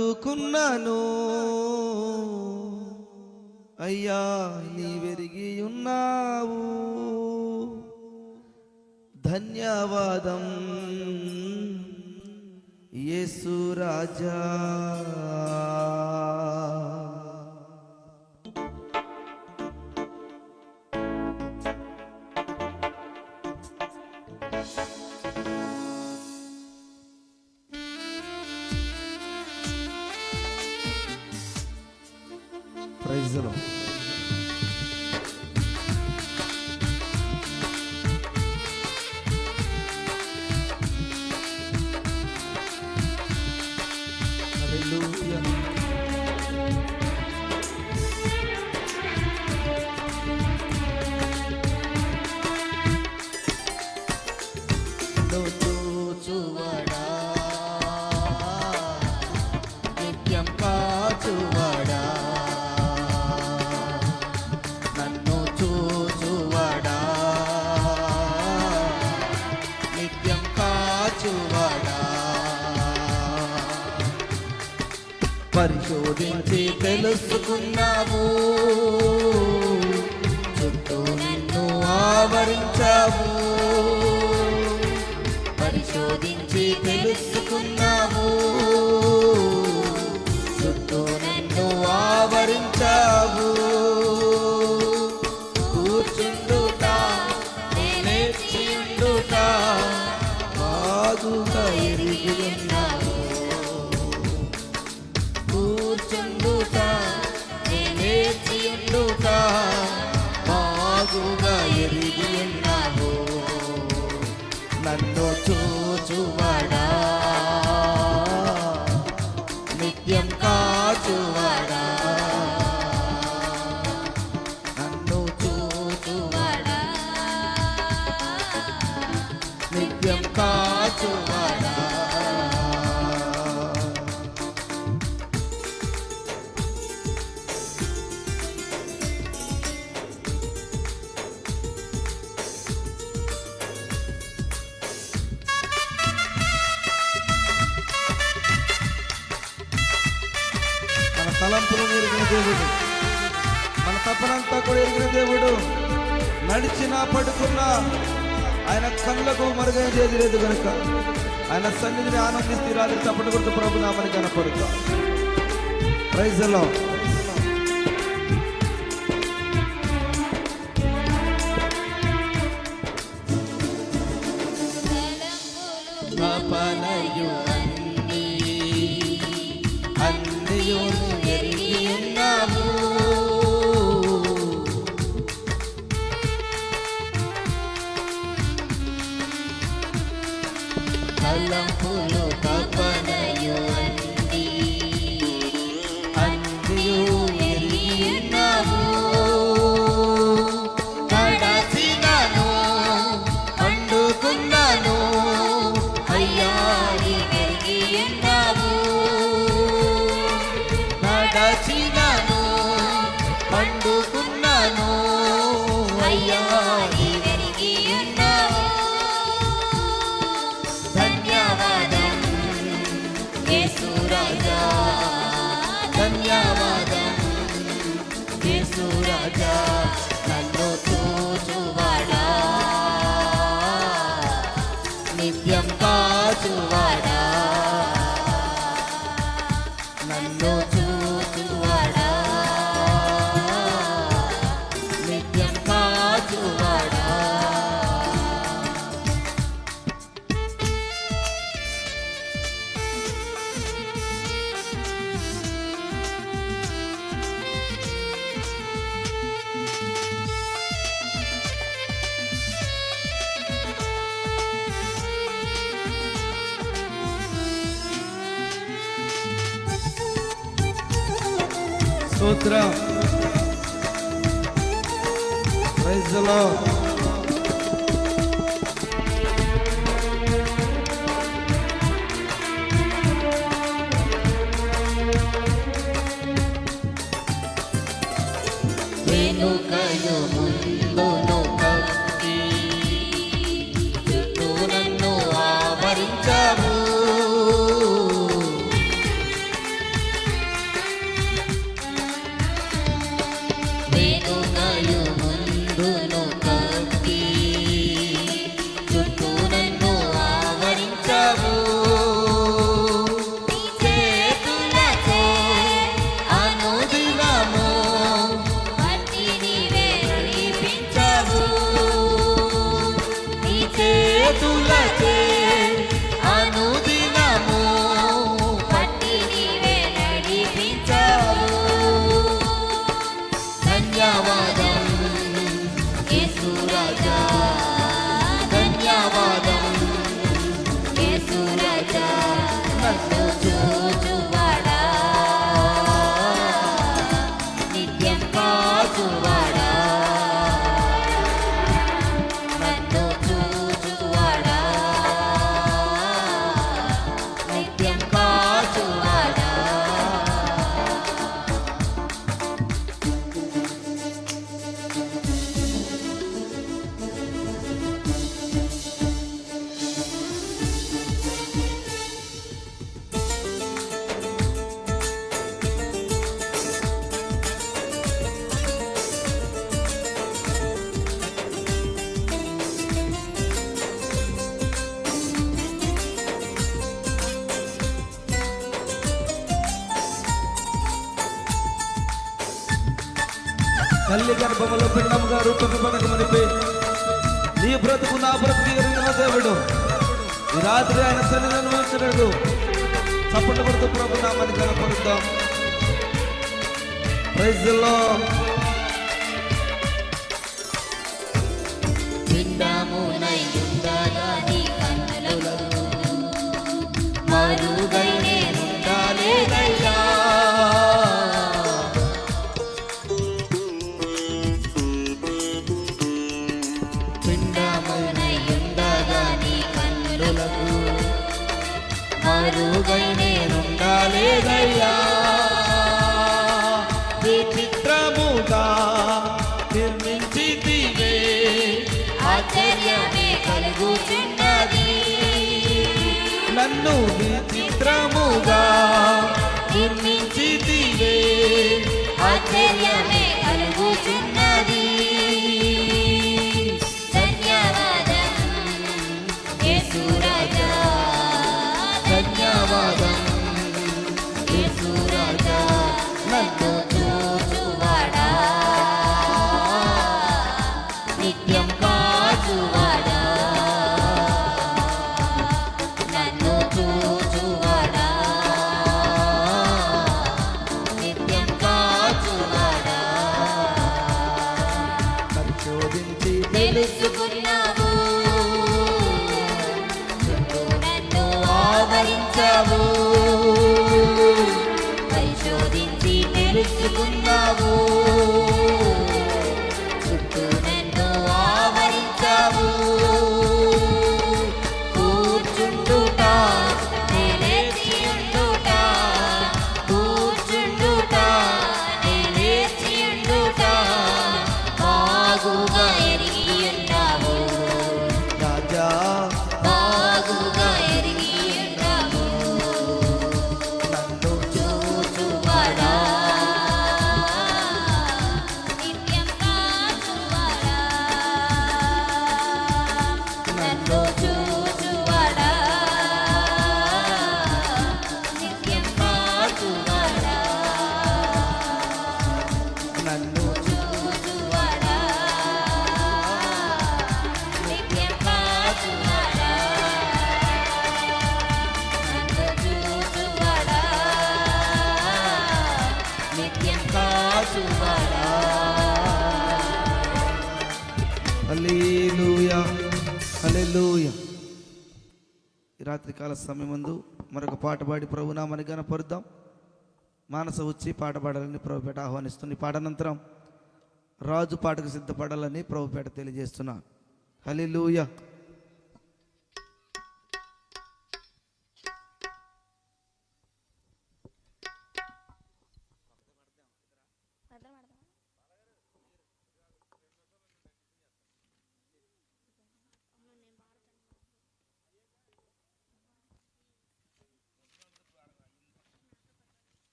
చదువుకున్నాను అయ్యా నీ వెరిగి ఉన్నావు ధన్యవాదం. యేసు రాజా. ప్రైజ్లో శోధించి తెలుసుకున్నాము. చుట్టూ నిన్ను ఆవరించాము. పరిశోధించి తెలుసుకున్నాము. నిత్యం కాచువడా. తలంపులు ఎరిగిన దేవుడు. మన తపనంతా కూడా ఎరిగిన దేవుడు. నడిచినా పడుకున్నా ఆయన కళ్ళకు మరుగైన చేతి లేదు కనుక ఆయన సన్నిధిని ఆనందిస్తూ రాలి తప్పటి కొడుతూ ప్రభు నామని కనపడుతా ప్రైజ్ తలంపులు తపనయు నిత్యం కాచువాడా? Malhotra. Praise the Lord. tu lado. తల్లి గర్భములో పిండముగా రూపొందబడక మునిపే నీ బ్రతుకు నా బ్రతుకు ఎరిగిన దేవుడు? ఈ రాత్రి ఆయన సన్నిధిని ఉంచినడు చప్పట్లు పడుతూ ప్రభు నామని కనపడుతాం ప్రైజ్ మరుగై నేనుండాలేదయ్యా విచిత్రముగా నిర్మించి నిర్మించితివే ఆశ్చర్యమే కలుగుచున్నది. నన్ను విచిత్రముగా నిర్మించి దివే ఆశ్చర్యమే ఆవరించావు పరిశోధించి తెలుసుకున్నావు? రాత్రికాల సమయమందు మరొక పాట పాడి ప్రభు నామని కనపరుద్దాం మానస వచ్చి పాట పాడాలని ప్రభుపేట ఆహ్వానిస్తుంది. ఈ పాటనంతరం రాజు పాటకు సిద్ధపడాలని ప్రభుపేట తెలియజేస్తున్నాను హల్లెలూయా.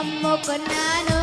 నమ్ముకున్నాను.